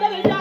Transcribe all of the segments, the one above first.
Ya, ya.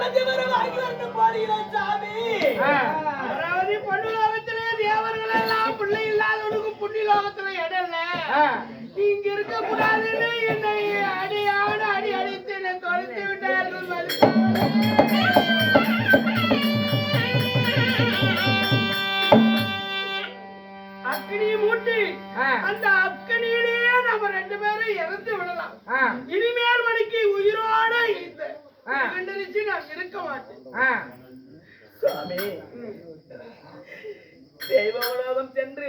குழந்தை வர வாங்கி வரணும் போறீங்களா சாமி. அதாவது பொண்ணு லோகத்திலே தேவர்கள் எல்லாம் பிள்ளை இல்லாதவனுக்கு புண்ணி லோகத்துல இடம் இல்ல நீ இங்க இருக்க கூடாதுன்னு என்னை அடியான அடி அடித்து என்னை தொலைத்து விட்டார்கள். அக்கினி மூட்டி. அந்த அக்கனியிலேயே நம்ம ரெண்டு பேரும் இறந்து விடலாம். இனிமேல் கண்டறிச்சு நான் இருக்க மாட்டேன். சாமி. தெய்வ உலகம் சென்று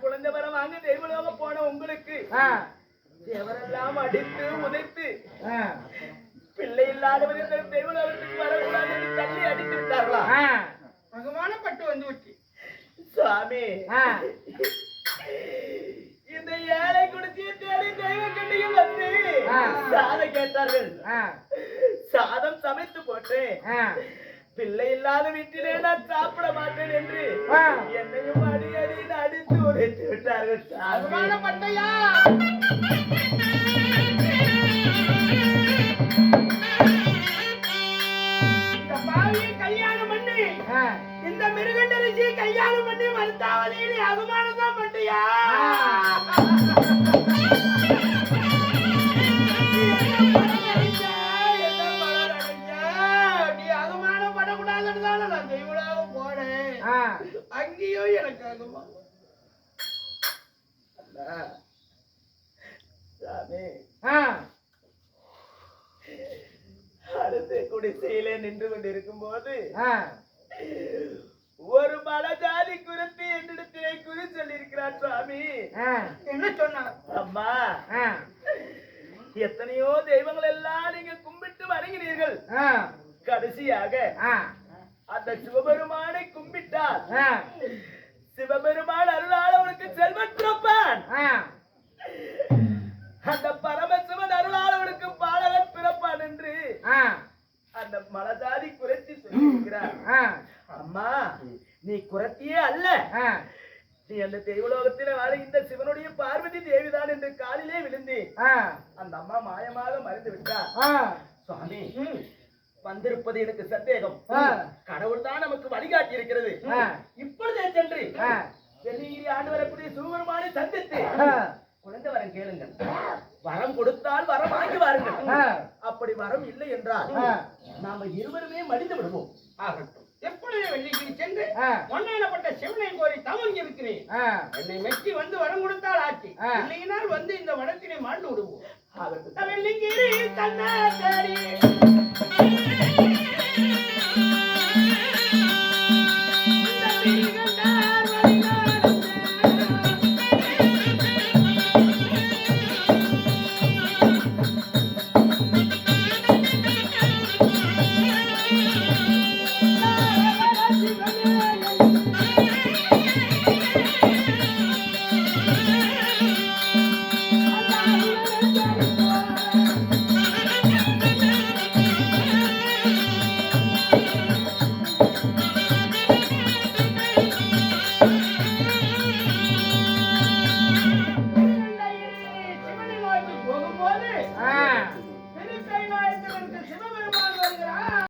குழந்தை வர வாங்க தெய்வ உலகம் போன உங்களுக்கு. தேவரெல்லாம் அடித்து உதைத்து பிள்ளை இல்லாதவர் இந்த தெய்வ உலகத்துக்கு வரக்கூடாது தள்ளி அடித்து விட்டார்களா பகவானப்பட்டு வந்து விட்டு. சாமி. இந்த ஏழை குடிச்சு தேடி தெய்வ கண்ணியும் வந்து ஆ. சாதம் கேட்டார்கள். சாதம் சமைத்து போட்டேன். பிள்ளை இல்லாத வீட்டிலே நான் சாப்பிட மாட்டேன் என்று. என்னையும் அடி அடின்னு அடித்து உடைத்து விட்டார்கள் இந்த பாவியை கல்யாணம் பண்ணி இந்த மிருகண்டரிசி கல்யாணம் பண்ணி மருத்தாவதி நீ அகமானம் தான் பண்ணியா அங்கேயும் எனக்கு அகமானம் சாமி அடுத்து குடிசையிலே நின்று கொண்டிருக்கும் போது ஒரு மலஜாதி குறித்து என்னிடத்திலே குறி சொல்லியிருக்கிறார் சுவாமி என்ன சொன்னார் அம்மா எத்தனையோ தெய்வங்கள் எல்லாம் நீங்க கும்பிட்டு வணங்கினீர்கள் கடைசியாக அந்த சிவபெருமானை கும்பிட்டால் சிவபெருமான் அருளால் அவனுக்கு செல்வன் பிறப்பான். அந்த பரமசிவன் அருளால் அவனுக்கு பாலகன் பிறப்பான் என்று அந்த மலஜாதி குறைத்தி சொல்லியிருக்கிறார். அம்மா நீ குரத்தியே அல்ல. நீ அந்த தெய்வலோகத்திலே வாழ்கின்ற சிவனுடைய பார்வதி தேவிதான் என்று காலிலே விழுந்து அந்த அம்மா மாயமாக மறைந்து விட்டார். சுவாமி வந்திருப்பது எனக்கு சந்தேகம். கடவுள் தான் நமக்கு வழிகாட்டி இருக்கிறது. இப்பொழுதே சென்று வெள்ளிகிரி ஆண்டு வரக்கூடிய சிவபெருமானை சந்தித்து குழந்தை வரம் கேளுங்கள். வரம் கொடுத்தால் வரம் வாங்கி வாருங்கள். அப்படி வரம் இல்லை என்றால் நாம இருவருமே மடிந்து விடுவோம். ஆகட்டும். எப்பொழுது வெள்ளிக்கிரி சென்று பொன்னானப்பட்ட சிவனை கோரி தவம் இருக்கிறேன் என்னை மெச்சி வந்து வரம் கொடுத்தால் ஆட்சி இல்லையினால் வந்து இந்த வனத்தினை மாண்டு விடுவோம் ஆகட்டும். வெள்ளிங்கிரி தன்னை Thank you.